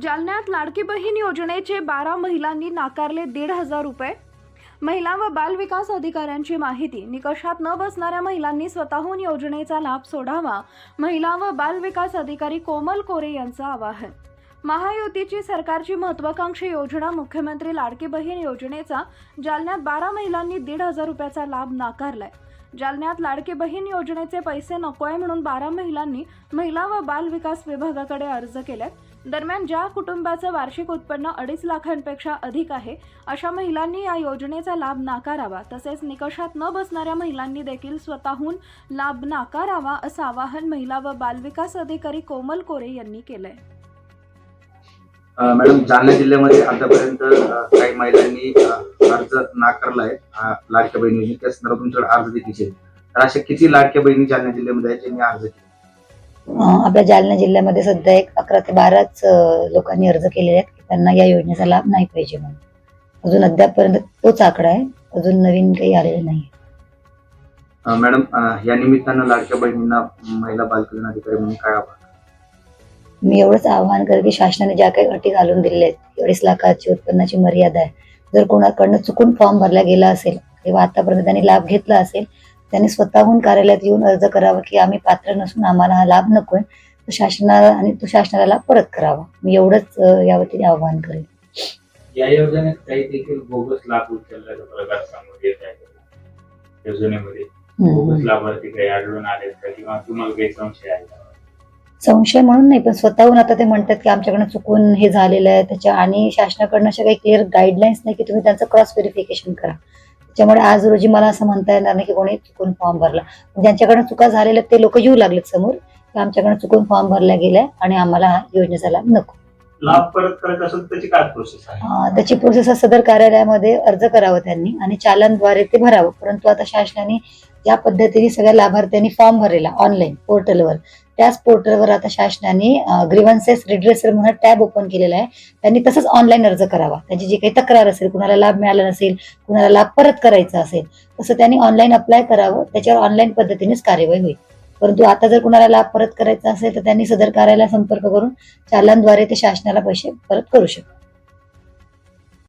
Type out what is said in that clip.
जालन्यात लाडकी बहीण योजनेचे बारा महिलांनी नाकारले दीड हजार रुपये. महिला व बालविकास अधिकाऱ्यांची माहिती निकषात न बसणाऱ्या महिलांनी स्वतःहून योजनेचा लाभ सोडावा महिला व बालविकास अधिकारी कोमल कोरे यांचं आवाहन. महायुतीची सरकारची महत्वाकांक्षी योजना मुख्यमंत्री लाडकी बहीण योजनेचा जालन्यात बारा महिलांनी दीड हजार रुपयाचा लाभ नाकारलाय. जालन्यात लाडकी बहीण योजनेचे पैसे नकोय म्हणून बारा महिलांनी महिला व बाल विकास विभागाकडे अर्ज केले दरम्यान ज्या कुटुंबाचं वार्षिक उत्पन्न अडीच लाखांपेक्षा अधिक आहे अशा महिलांनी या योजनेचा लाभ नाकारावा तसेच निकषात न बसणाऱ्या महिलांनी देखील स्वतःहून लाभ नाकारावा असं आवाहन महिला व बालविकास अधिकारी कोमल कोरे यांनी केलंय. मॅडम जालना जिल्ह्यामध्ये आतापर्यंत काही महिलांनी अर्ज नाकारला आहे लाडक्या बहिणी त्या संदर्भात तुमच्याकडे अर्ज देखील. तर अशा किती लाडक्या बहिणी जालना जिल्ह्यामध्ये आहेत ज्यांनी अर्ज केले? आपल्या जालना जिल्ह्यामध्ये सध्या एक अकरा ते बाराच लोकांनी अर्ज केलेले आहेत की त्यांना या योजनेचा लाभ नाही पाहिजे म्हणून. अजून अद्यापपर्यंत तोच आकडा आहे अजून नवीन काही आलेलं नाही मॅडम या निमित्तानं लाडक्या बहिणींना महिला बालकल्याण अधिकारी म्हणून काय आव्हान? मी एवढंच आवाहन करेन की शासनाने ज्या काही अटी घालून दिलेल्या आहेत अडीच लाखाची उत्पन्नाची मर्यादा आहे. जर कोणाकडनं चुकून फॉर्म भरला गेला असेल किंवा आतापर्यंत त्यांनी लाभ घेतला असेल त्यांनी स्वतःहून कार्यालयात येऊन अर्ज करावा की आम्ही पात्र नसून आम्हाला हा लाभ नकोय तो शासनाला आणि तो शासनाला लाभ परत करावा. मी एवढंच अं, या वतीने आवाहन करेन. या योजनेत काही देखील बोगस लाभ उचलल्याचा प्रकार समोर येत आहे योजनेमध्ये बोगस. लाभार्थी काही आढळून आले किंवा तुम्हाला काही संशय आहे? संशय म्हणून नाही पण स्वतःहून आता ते म्हणतात की आमच्याकडनं चुकून हे झालेलं आहे. त्याच्या आणि शासनाकडनं अशा काही क्लिअर गाईडलाईन्स नाही की तुम्ही त्यांचं क्रॉस व्हेरिफिकेशन करा. त्याच्यामुळे आज रोजी मला असं म्हणता येणार नाही की कोणी चुकून फॉर्म भरला. ज्यांच्याकडनं चुका झालेल्या ते लोक येऊ लागलेत समोर. की आमच्याकडनं चुकून फॉर्म भरला गेलाय आणि आम्हाला हा योजनेचा लाभ नको. लाभ परत करायचा असेल तर त्याची काय प्रोसेस आहे? त्याची प्रोसेस सदर कार्यालयामध्ये अर्ज करावा त्यांनी आणि चालनद्वारे ते भरावं. परंतु आता शासनाने या पद्धतीने सगळ्या लाभार्थ्यांनी फॉर्म भरलेला ऑनलाईन पोर्टलवर त्याच पोर्टलवर आता शासनाने ग्रीव्हन्सेस रिड्रेसर म्हणून टॅब ओपन केलेला आहे. त्यांनी तसंच ऑनलाईन अर्ज करावा. त्यांची जी काही तक्रार असेल कुणाला लाभ मिळाला नसेल कुणाला लाभ परत करायचा असेल तसं त्यांनी ऑनलाईन अप्लाय करावं. त्याच्यावर ऑनलाईन पद्धतीनेच कार्यवाही होईल. परंतु आता जर कुणाला लाभ परत करायचा असेल तर त्यांनी सदर कार्यालयाला संपर्क करून चालनद्वारे ते शासनाला पैसे परत करू शकतात.